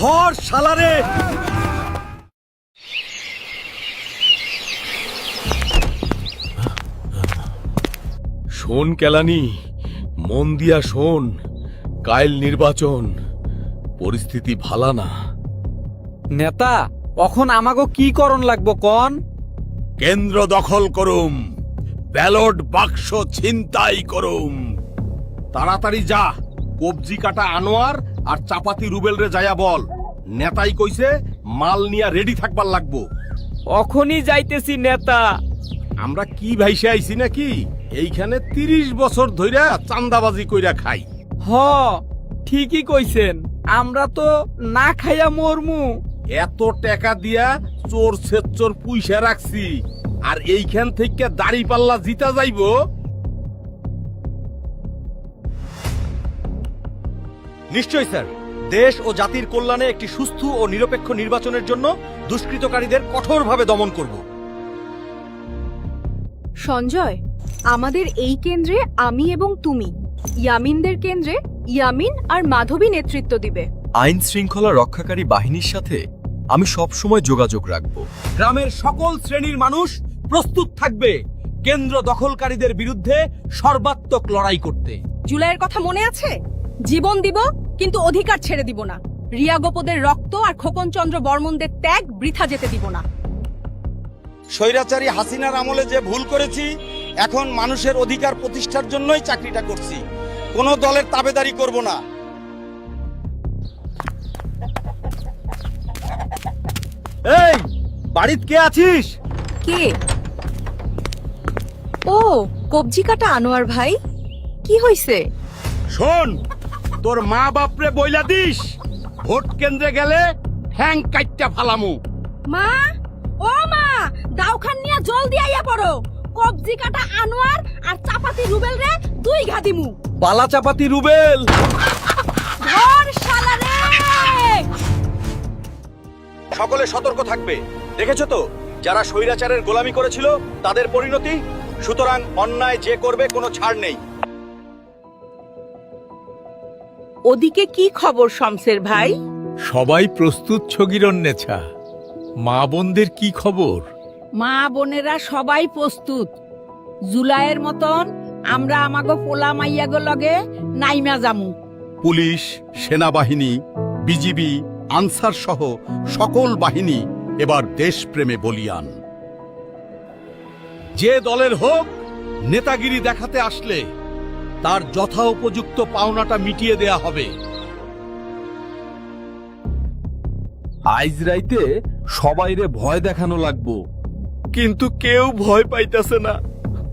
ধর শালারে। শোন কেলানি মন দিয়া শোন কাইল নির্বাচন পরিস্থিতি ভালা না। নেতা এখন আমাগো কি করণ লাগবো কন? কেন্দ্র দখল করুম ব্যালট বাক্স ছিনতাই করুম। তাড়াতাড়ি যা কবজি কাটা আনোয়ার আর চাপাতি রুবেল রে যায়া বল। নেতাই কইছে মাল নিয়া রেডি থাকবার লাগবো। অখনই যাইতেছি নেতা। আমরা কি ভাইসে আইছি নাকি? এইখানে তিরিশ বছর ধইরা চান্দাবাজি কইরা খাই। হ ঠিকই কইছেন। আমরা তো না খাইয়া মরমু। এত টাকা দিয়া চোর সেচ্চোর পুইসা রাখছি আর এইখান থেকে দাড়ি পাল্লা জিতা যাইব নিশ্চয়ই স্যার। দেশ ও জাতির কল্যাণে একটি সুস্থ ও নিরপেক্ষ নির্বাচনের জন্য দুষ্কৃতকারীদের কঠোরভাবে দমন করব। সঞ্জয় আমাদের এই কেন্দ্রে আমি এবং তুমি। ইয়ামিনদের কেন্দ্রে ইয়ামিন আর মাধবী নেতৃত্ব দিবে। আইন শৃঙ্খলা রক্ষাকারী বাহিনীর সাথে আমি সবসময় যোগাযোগ রাখব। গ্রামের সকল শ্রেণির মানুষ প্রস্তুত থাকবে কেন্দ্র দখলকারীদের বিরুদ্ধে সর্বাত্মক লড়াই করতে। জুলাইয়ের কথা মনে আছে? জীবন দিব কিন্তু অধিকার ছেড়ে দিব না। রিয়া গোপদের রক্ত আর খোকন চন্দ্র বর্মনদের ত্যাগ বৃথা যেতে দিব না। স্বৈরাচারী হাসিনার আমলে যে ভুল করেছি এখন মানুষের অধিকার প্রতিষ্ঠার জন্যই চাকরিটা করছি। কোনো দলের তাবেদারি করব না। এই বাড়িত কে আছিস? কে? ও কবজি কাটা আনোয়ার ভাই? কি হইছে? শোন তোর মা বাপরে বইলা দিস। ভোট কেন্দ্রে গেলে হ্যাং কাইটটা ফালামু। মা ও মা দাউখান নিয়া জলদি আইয়া পড়ো। কবজি কাটা আনোয়ার আর চাপাতি রুবেল রে দুই ঘাদিমু বালা চাপাতি রুবেল। ধর শালা রে। সকলে সতর্ক থাকবে। দেখেছ তো? যারা স্বৈরাচারের গোলামি করেছিল তাদের পরিণতি? সুতরাং অন্যায় যে করবে কোনো ছাড় নেই। ওদিকে কি খবর শমসের ভাই? সবাই প্রস্তুত ছগিরন নেছা মা বোনদের কি খবর? মা বোনেরা সবাই প্রস্তুত। জুলাইয়ের মতন আমরা আমাগো পোলা মাইয়াগো লগে নাইমা জামু পুলিশ সেনাবাহিনী বিজিবি আনসার সহ সকল বাহিনী এবার দেশপ্রেমে বলিয়ান। যে দলের হোক নেতাগিরি দেখাতে আসলে তার যথা উপযুক্ত পাওনাটা মিটিয়ে দেয়া হবে। আইজ রাইতে সবাইরে ভয় দেখানো লাগবো। কিন্তু কেউ ভয় পাইতাছে না।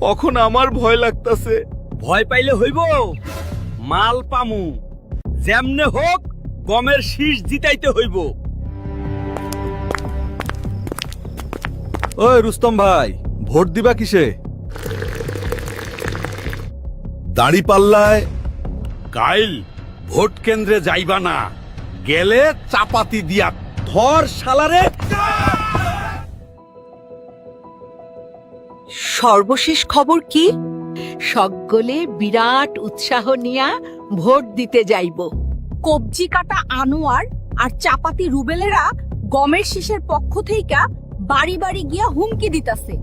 কখন আমার ভয় লাগতাছে। ভয় পাইলে হইব। মাল পামু। যেমনে হোক গমের শীষ জিতাইতে হইব। ওই রুস্তম ভাই ভোট দিবা কিসে? দাড়ি পাল্লায় কাইল ভোট কেন্দ্রে যাইবা না। গেলে চাপাতি দিয়া ধর শালারে সর্বশেষ খবর কি? সকলে বিরাট উৎসাহ নিয়া ভোট দিতে যাইব। কবজি কাটা আনোয়ার আর চাপাতি রুবেলেরা গমের শীষের পক্ষ থেকে বাড়ি বাড়ি গিয়া হুমকি দিতাছে।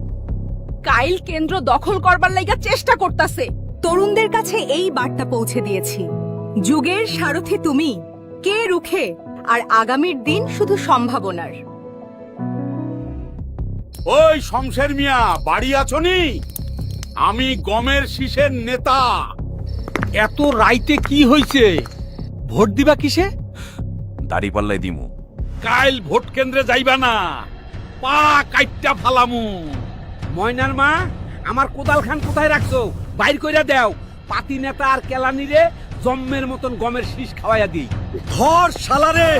কাইল কেন্দ্র দখল করবার লাইগা চেষ্টা করতাছে। তরুণদের কাছে এই বার্তা পৌঁছে দিয়েছি। যুগের সারথি তুমি কে রুখে আর আগামীর দিন শুধু সম্ভাবনার। ওই শমশের মিয়া বাড়ি আছনি আমি গমের শীষের নেতা। এত রাইতে কি হইছে? ভোট দিবা কিসে? দাড়ি পাল্লাই দিমু। কাইল ভোট কেন্দ্রে যাইবা না। পা কাইটটা ফালামু। ময়নার মা আমার কোদাল খান কোথায় রাখছো? বাইর কইরা দেও। পাতি নেতা আর কেলানি রে, জম্মের মতন গমের শীষ খাওয়াইয়া দিই। ধর শালারে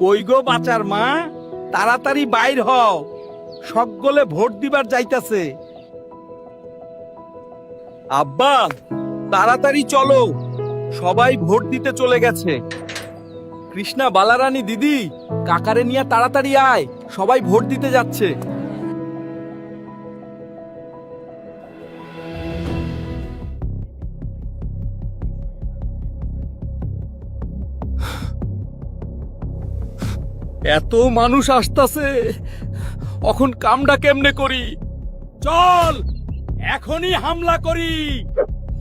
কই গো বাচার মা? তাড়াতাড়ি বাইর হও। সকলে ভোট দিবার যাইতাছে। আব্বা, তাড়াতাড়ি চলো। সবাই ভোট দিতে চলে গেছে। কৃষ্ণা বালারানী দিদি, কাকারে নিয়ে তাড়াতাড়ি আয়, সবাই ভোট দিতে যাচ্ছে। এত মানুষ আসতাছে, এখন কামটা কেমনে করি? চল, এখনই হামলা করি,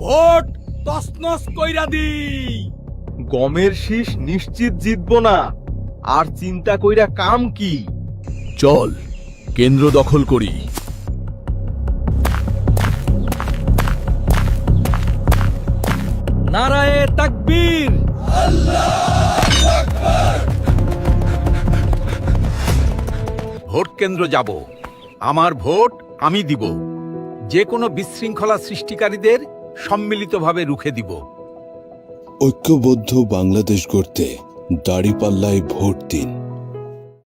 ভোট তসনস কইরা দিই। গমের শীষ নিশ্চিত জিতবো না। আর চিন্তা কইরা কাম কি? চল, কেন্দ্র দখল করি। নারায়ে তাকবীর! ভোট কেন্দ্র যাব। আমার ভোট আমি দিব। যে কোনো বিশৃঙ্খলা সৃষ্টিকারীদের সম্মিলিতভাবে রুখে দিব। ঐক্যবদ্ধ বাংলাদেশ গড়তে দাড়িপাল্লায় ভোট দিন।